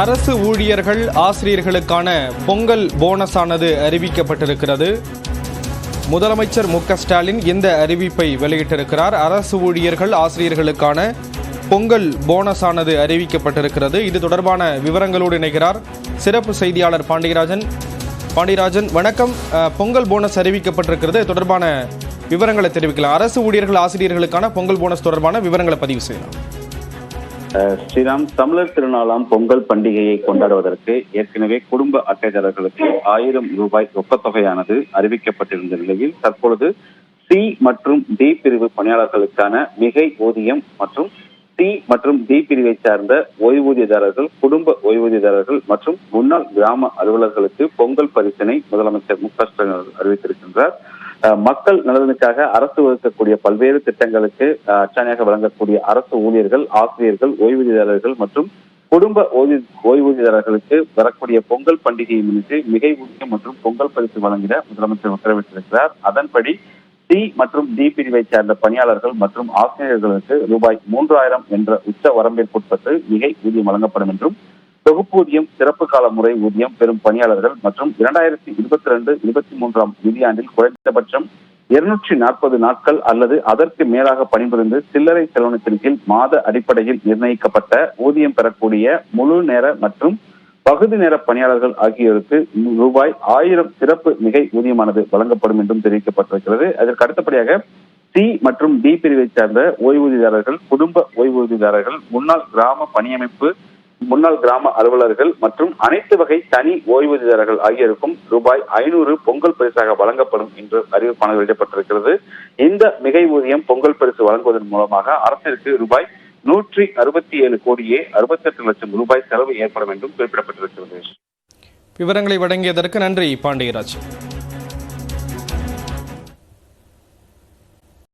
அரசு ஊழியர்கள் ஆசிரியர்களுக்கான பொங்கல் போனஸானது அறிவிக்கப்பட்டிருக்கிறது. முதலமைச்சர் மு ஸ்டாலின் இந்த அறிவிப்பை வெளியிட்டிருக்கிறார். அரசு ஊழியர்கள் ஆசிரியர்களுக்கான பொங்கல் போனஸானது அறிவிக்கப்பட்டிருக்கிறது. இது தொடர்பான விவரங்களோடு இணைகிறார் சிறப்பு செய்தியாளர் பாண்டியராஜன். பாண்டியராஜன் வணக்கம். பொங்கல் போனஸ் அறிவிக்கப்பட்டிருக்கிறது. தொடர்பான விவரங்களை தெரிவிக்கலாம். அரசு ஊழியர்கள் ஆசிரியர்களுக்கான பொங்கல் போனஸ் தொடர்பான விவரங்களை பதிவு செய்யலாம். ஸ்ரீராம் தமிழர் திருநாளாம் பொங்கல் பண்டிகையை கொண்டாடுவதற்கு ஏற்கனவே குடும்ப அட்டைதாரர்களுக்கு ஆயிரம் ரூபாய் ரொக்கத்தொகையானது அறிவிக்கப்பட்டிருந்த நிலையில் தற்பொழுது சி மற்றும் டி பிரிவு பணியாளர்களுக்கான மிகை ஊதியம் மற்றும் சி மற்றும் டி பிரிவை சார்ந்த ஓய்வூதியதாரர்கள் குடும்ப ஓய்வூதியதாரர்கள் மற்றும் முன்னாள் கிராம அலுவலர்களுக்கு பொங்கல் பரிசினை முதலமைச்சர் மு க ஸ்டாலின் அறிவித்திருக்கின்றார். மக்கள் நலனுக்காக அரசு வகுக்கக்கூடிய பல்வேறு திட்டங்களுக்கு அஹ், அச்சாணியாக வழங்கக்கூடிய அரசு ஊழியர்கள் ஆசிரியர்கள் ஓய்வூதியதாரர்கள் மற்றும் குடும்ப ஓய்வு ஓய்வூதியதாரர்களுக்கு வரக்கூடிய பொங்கல் பண்டிகையை முன்னிட்டு மிகை ஊதியம் மற்றும் பொங்கல் பரிசு வழங்கிட முதலமைச்சர் உத்தரவிட்டிருக்கிறார். அதன்படி சி மற்றும் டி பிரிவை சேர்ந்த பணியாளர்கள் மற்றும் ஆசிரியர்களுக்கு ரூபாய் மூன்றாயிரம் என்ற உச்ச வரம்பிற்குட்பட்டு மிகை ஊதியம் வழங்கப்படும் என்றும் தொகுப்பூதியம் சிறப்பு கால முறை ஊதியம் பெறும் பணியாளர்கள் மற்றும் இரண்டாயிரத்தி இருபத்தி ரெண்டு இருபத்தி மூன்றாம் நிதியாண்டில் குறைந்தபட்சம் இருநூற்றி நாற்பது நாட்கள் அல்லது அதற்கு மேலாக பணிபுரிந்து சில்லறை செலவினத்தின் கீழ் மாத அடிப்படையில் நிர்ணயிக்கப்பட்ட ஊதியம் பெறக்கூடிய முழு நேர மற்றும் பகுதி நேர பணியாளர்கள் ஆகியோருக்கு ரூபாய் ஆயிரம் சிறப்பு மிகை ஊதியமானது வழங்கப்படும் என்றும் தெரிவிக்கப்பட்டிருக்கிறது. அதற்கு அடுத்தபடியாக சி மற்றும் டி பிரிவை சார்ந்த ஓய்வூதியதாரர்கள் குடும்ப ஓய்வூதியதாரர்கள் முன்னாள் கிராம பணியமைப்பு முன்னாள் கிராம அலுவலர்கள் மற்றும் அனைத்து வகை தனி ஓய்வூதியதாரர்கள் ஆகியோருக்கும் ரூபாய் ஐநூறு பொங்கல் பரிசாக வழங்கப்படும் என்று அறிவிப்பானது வெளியிடப்பட்டிருக்கிறது. இந்த மிகை ஊதியம் பொங்கல் பரிசு வழங்குவதன் மூலமாக அரசிற்கு ரூபாய் நூற்றி அறுபத்தி ஏழு கோடியே அறுபத்தெட்டு லட்சம் ரூபாய் செலவு ஏற்படும் என்றும் குறிப்பிடப்பட்டிருக்கிறது. விவரங்களை வழங்கியதற்கு நன்றி பாண்டியராஜ்.